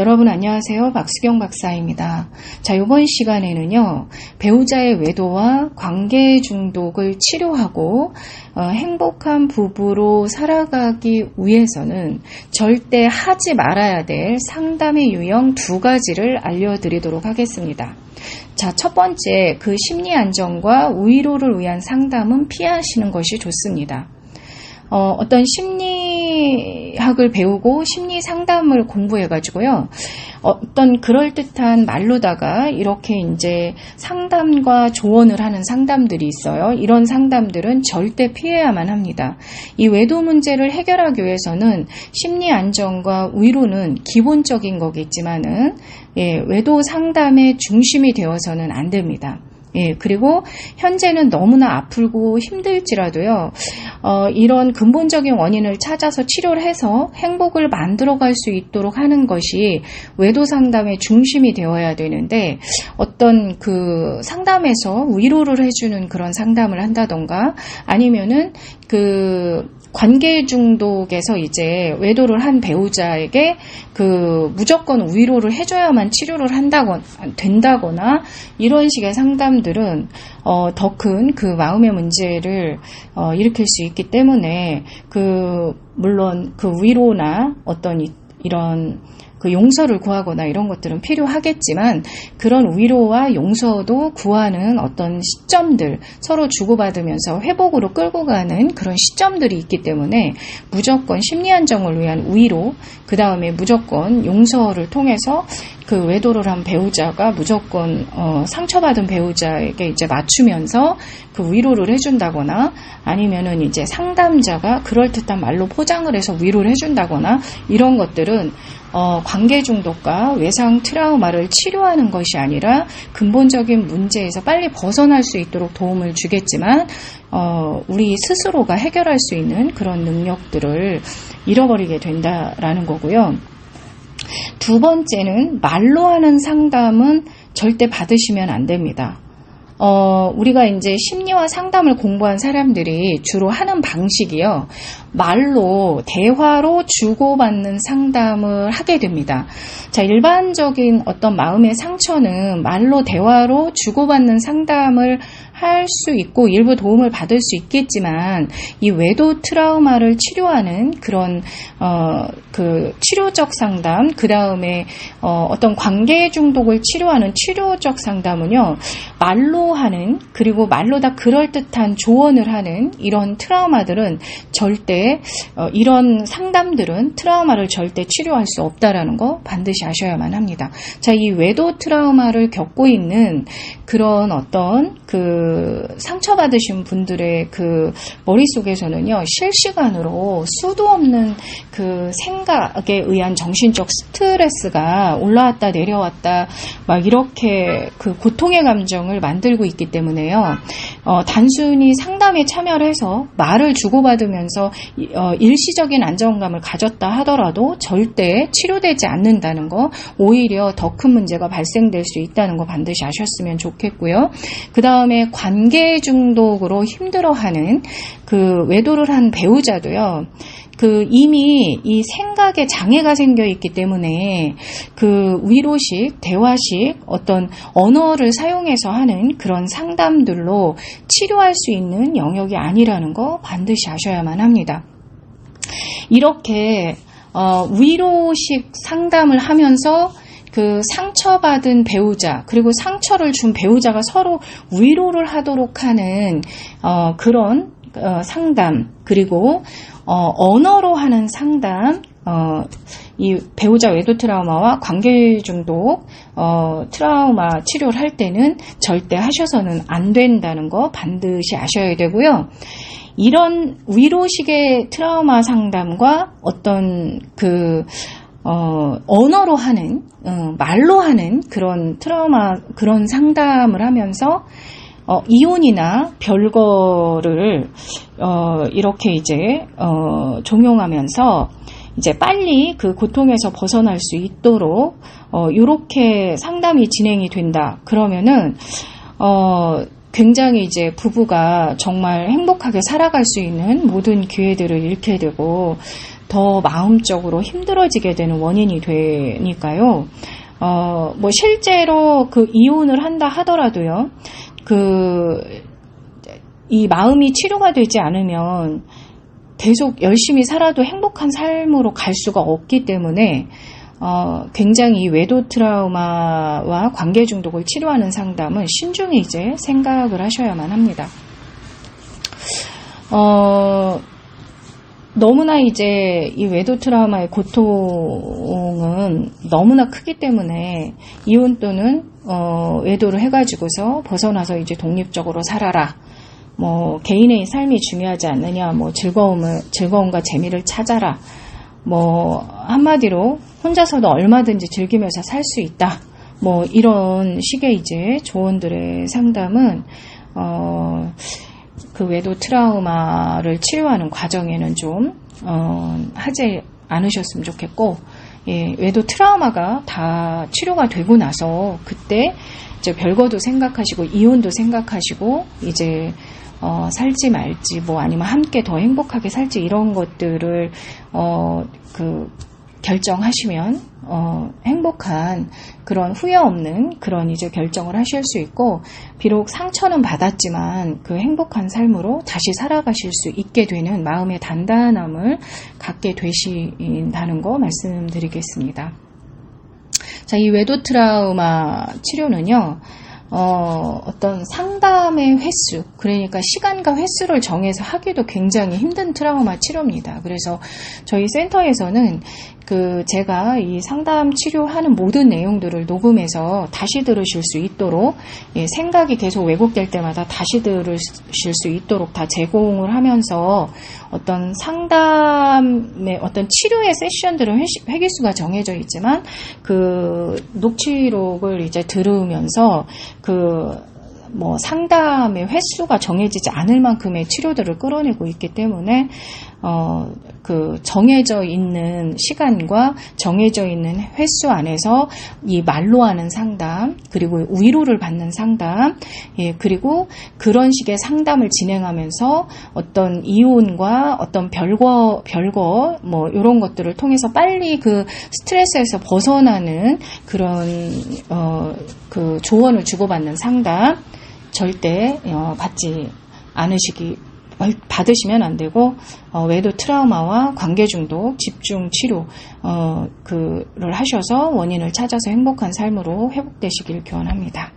여러분 안녕하세요. 박수경 박사입니다. 자, 이번 시간에는요, 배우자의 외도와 관계 중독을 치료하고 어, 행복한 부부로 살아가기 위해서는 절대 하지 말아야 될 상담의 유형 두 가지를 알려드리도록 하겠습니다. 자, 첫 번째, 그 심리 안정과 위로를 위한 상담은 피하시는 것이 좋습니다. 어, 어떤 심리학을 배우고 심리 상담을 공부해가지고요. 어떤 그럴듯한 말로다가 이렇게 이제 상담과 조언을 하는 상담들이 있어요. 이런 상담들은 절대 피해야만 합니다. 이 외도 문제를 해결하기 위해서는 심리 안정과 위로는 기본적인 거겠지만은, 예, 외도 상담의 중심이 되어서는 안 됩니다. 예, 그리고 현재는 너무나 아프고 힘들지라도요, 어, 이런 근본적인 원인을 찾아서 치료를 해서 행복을 만들어갈 수 있도록 하는 것이 외도 상담의 중심이 되어야 되는데, 어떤 그 상담에서 위로를 해주는 그런 상담을 한다던가, 아니면은 그 관계 중독에서 이제 외도를 한 배우자에게 그 무조건 위로를 해줘야만 치료를 한다거나 된다거나 이런 식의 상담들은 어, 더 큰 그 마음의 문제를 어, 일으킬 수 있기 때문에 그 물론 그 위로나 어떤 이, 이런 그 용서를 구하거나 이런 것들은 필요하겠지만 그런 위로와 용서도 구하는 어떤 시점들 서로 주고받으면서 회복으로 끌고 가는 그런 시점들이 있기 때문에 무조건 심리 안정을 위한 위로 그 다음에 무조건 용서를 통해서 그 외도를 한 배우자가 무조건 어, 상처받은 배우자에게 이제 맞추면서 그 위로를 해준다거나 아니면은 이제 상담자가 그럴듯한 말로 포장을 해서 위로를 해준다거나 이런 것들은 어, 관계 중독과 외상 트라우마를 치료하는 것이 아니라 근본적인 문제에서 빨리 벗어날 수 있도록 도움을 주겠지만 어, 우리 스스로가 해결할 수 있는 그런 능력들을 잃어버리게 된다라는 거고요. 두 번째는 말로 하는 상담은 절대 받으시면 안 됩니다. 어, 우리가 이제 심리와 상담을 공부한 사람들이 주로 하는 방식이요. 말로, 대화로 주고받는 상담을 하게 됩니다. 자, 일반적인 어떤 마음의 상처는 말로, 대화로 주고받는 상담을 할 수 있고 일부 도움을 받을 수 있겠지만 이 외도 트라우마를 치료하는 그런 어 그 치료적 상담 그 다음에 어 어떤 관계 중독을 치료하는 치료적 상담은요 말로 하는 그리고 말로 다 그럴 듯한 조언을 하는 이런 트라우마들은 절대 어 이런 상담들은 트라우마를 절대 치료할 수 없다라는 거 반드시 아셔야만 합니다. 자, 이 외도 트라우마를 겪고 있는 그런 어떤 그 상처받으신 분들의 그 머릿속에서는요, 실시간으로 수도 없는 그 생각에 의한 정신적 스트레스가 올라왔다 내려왔다 막 이렇게 그 고통의 감정을 만들고 있기 때문에요, 어, 단순히 상담에 참여를 해서 말을 주고받으면서 어, 일시적인 안정감을 가졌다 하더라도 절대 치료되지 않는다는 거, 오히려 더 큰 문제가 발생될 수 있다는 거 반드시 아셨으면 좋겠고요. 그 다음에 관계 중독으로 힘들어하는 그 외도를 한 배우자도요. 그 이미 이 생각에 장애가 생겨 있기 때문에 그 위로식, 대화식 어떤 언어를 사용해서 하는 그런 상담들로 치료할 수 있는 영역이 아니라는 거 반드시 아셔야만 합니다. 이렇게 어, 위로식 상담을 하면서 그 상처받은 배우자 그리고 상처를 준 배우자가 서로 위로를 하도록 하는 어, 그런 어, 상담 그리고 어, 언어로 하는 상담 어, 이 배우자 외도 트라우마와 관계 중독 어, 트라우마 치료를 할 때는 절대 하셔서는 안 된다는 거 반드시 아셔야 되고요. 이런 위로식의 트라우마 상담과 어떤 그 어, 언어로 하는, 어, 말로 하는 그런 트라우마, 그런 상담을 하면서, 어, 이혼이나 별거를, 어, 이렇게 이제, 어, 종용하면서, 이제 빨리 그 고통에서 벗어날 수 있도록, 어, 요렇게 상담이 진행이 된다. 그러면은, 어, 굉장히 이제 부부가 정말 행복하게 살아갈 수 있는 모든 기회들을 잃게 되고, 더 마음적으로 힘들어지게 되는 원인이 되니까요. 어, 뭐 실제로 그 이혼을 한다 하더라도요. 그, 이 마음이 치료가 되지 않으면 계속 열심히 살아도 행복한 삶으로 갈 수가 없기 때문에 어, 굉장히 외도 트라우마와 관계 중독을 치료하는 상담은 신중히 이제 생각을 하셔야만 합니다. 어, 너무나 이제 이 외도 트라우마의 고통은 너무나 크기 때문에 이혼 또는 어, 외도를 해가지고서 벗어나서 이제 독립적으로 살아라. 뭐 개인의 삶이 중요하지 않느냐. 뭐 즐거움을 즐거움과 재미를 찾아라. 뭐 한마디로 혼자서도 얼마든지 즐기면서 살 수 있다. 뭐 이런 식의 이제 조언들의 상담은 어. 그 외도 트라우마를 치료하는 과정에는 좀 어, 하지 않으셨으면 좋겠고 예, 외도 트라우마가 다 치료가 되고 나서 그때 이제 별거도 생각하시고 이혼도 생각하시고 이제 어, 살지 말지 뭐 아니면 함께 더 행복하게 살지 이런 것들을 어, 그 결정하시면 어, 행복한 그런 후회 없는 그런 이제 결정을 하실 수 있고 비록 상처는 받았지만 그 행복한 삶으로 다시 살아가실 수 있게 되는 마음의 단단함을 갖게 되신다는 거 말씀드리겠습니다. 자, 이 외도 트라우마 치료는요. 어, 어떤 상담의 횟수, 그러니까 시간과 횟수를 정해서 하기도 굉장히 힘든 트라우마 치료입니다. 그래서 저희 센터에서는 그 제가 이 상담 치료하는 모든 내용들을 녹음해서 다시 들으실 수 있도록 예, 생각이 계속 왜곡될 때마다 다시 들으실 수 있도록 다 제공을 하면서 어떤 상담의 어떤 치료의 세션들은 회, 회기수가 정해져 있지만 그 녹취록을 이제 들으면서 그뭐 상담의 횟수가 정해지지 않을 만큼의 치료들을 끌어내고 있기 때문에 어, 그 정해져 있는 시간과 정해져 있는 횟수 안에서 이 말로 하는 상담, 그리고 위로를 받는 상담, 예, 그리고 그런 식의 상담을 진행하면서 어떤 이혼과 어떤 별거, 별거, 뭐, 이런 것들을 통해서 빨리 그 스트레스에서 벗어나는 그런, 어, 그 조언을 주고받는 상담, 절대, 어, 받지 않으시기 받으시면 안 되고 어, 외도 트라우마와 관계 중독 집중 치료 어, 그를 하셔서 원인을 찾아서 행복한 삶으로 회복되시길 기원합니다.